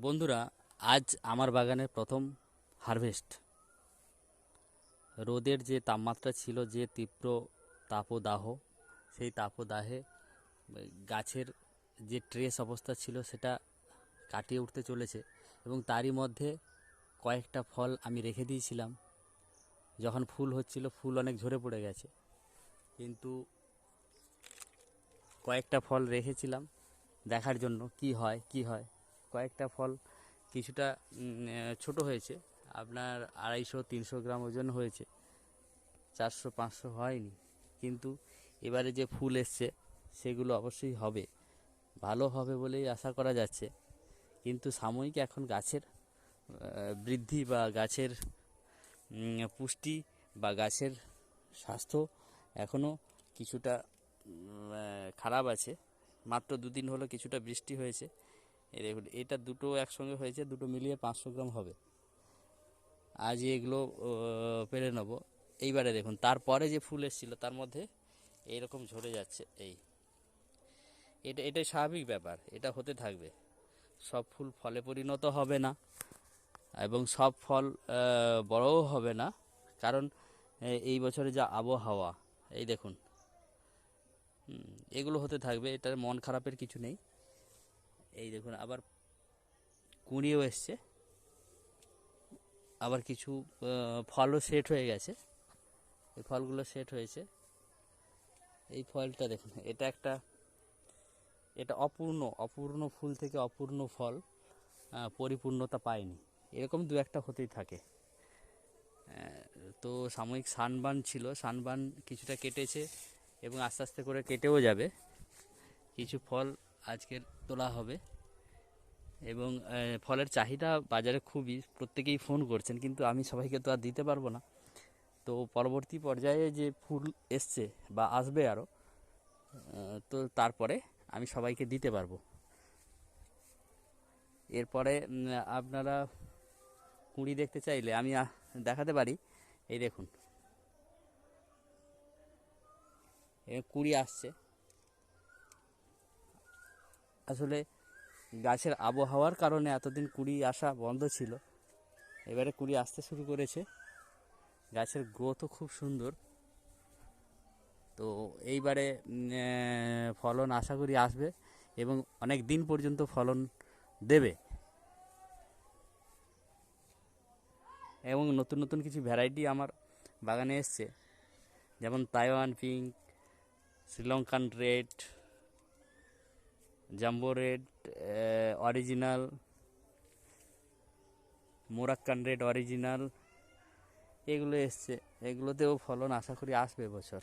বন্ধুরা, আজ আমার বাগানের প্রথম হারভেস্ট। রোদের যে তাপমাত্রা ছিল, যে তীব্র তাপদাহ, সেই তাপদাহে গাছের যে ট্রেস অবস্থা ছিল, সেটা কাটিয়ে উঠতে চলেছে এবং তারই মধ্যে কয়েকটা ফল আমি রেখে দিয়েছিলাম। যখন ফুল হচ্ছিল, ফুল অনেক ঝরে পড়ে গেছে। কিন্তু কয়েকটা ফল রেখেছিলাম, দেখার জন্য কি হয় কি হয়? কয়েকটা ফল কিছুটা ছোট হয়েছে। আপনার আড়াইশো, তিনশো গ্রাম ওজন হয়েছে। চারশো, পাঁচশো হয়নি। কিন্তু এবারে যে ফুল এসছে, সেগুলো অবশ্যই হবে। ভালো হবে বলেই আশা করা যাচ্ছে। কিন্তু সাময়িক এখন গাছের বৃদ্ধি বা গাছের পুষ্টি বা গাছের স্বাস্থ্য এখনও কিছুটা খারাপ আছে। মাত্র দুদিন হলো কিছুটা বৃষ্টি হয়েছে। এই দেখুন, এটা দুটো একসঙ্গে হয়েছে, দুটো মিলিয়ে পাঁচশো গ্রাম হবে। আজ এগুলো পেরে নেব। এইবারে দেখুন, তারপরে যে ফুল এসেছিল, তার মধ্যে এইরকম ঝরে যাচ্ছে, এই। এটা এটাই স্বাভাবিক ব্যাপার, এটা হতে থাকবে। সব ফুল ফলে পরিণত হবে না, এবং সব ফল বড়ও হবে না, কারণ এই বছরে যা আবহাওয়া, এই দেখুন। এগুলো হতে থাকবে, এটার মন খারাপের কিছু নেই। এই দেখুন, আবার কুঁড়িও এসছে। আবার কিছু ফলও সেট হয়ে গেছে। এই ফলগুলো সেট হয়েছে। এই ফলটা দেখুন, এটা একটা, এটা অপূর্ণ অপূর্ণ ফুল থেকে অপূর্ণ ফল পরিপূর্ণতা পায়নি। এরকম দু একটা হতেই থাকে। তো সাময়িক সানবান ছিল, সানবান কিছুটা কেটেছে এবং আস্তে আস্তে করে কেটেও যাবে। কিছু ফল আজকের তোলা হবে। এবং ফলের চাহিদা বাজারে খুবই, প্রত্যেকেই ফোন করছেন, কিন্তু আমি সবাইকে তো আর দিতে পারব না। তো পরবর্তী পর্যায়ে যে ফুল এসছে বা আসবে আরও তো তারপরে আমি সবাইকে দিতে পারব। এরপরে আপনারা কুঁড়ি দেখতে চাইলে আমি দেখাতে পারি। এই দেখুন। কুড়ি আসছে। আসলে গাছের আবহাওয়ার কারণে এতদিন কুড়ি আসা বন্ধ ছিল। এবারে কুড়ি আসতে শুরু করেছে। গাছের গ্রোথও খুব সুন্দর। তো এইবারে ফলন আশা করি আসবে এবং অনেক দিন পর্যন্ত ফলন দেবে। এবং নতুন নতুন কিছু ভ্যারাইটি আমার বাগানে এসছে। যেমন Taiwan pink Sri Lankan red jumbo red original Moroccan red original এগুলো এসছে। এগুলোতেও ফলন আশা করি আসবে এবছর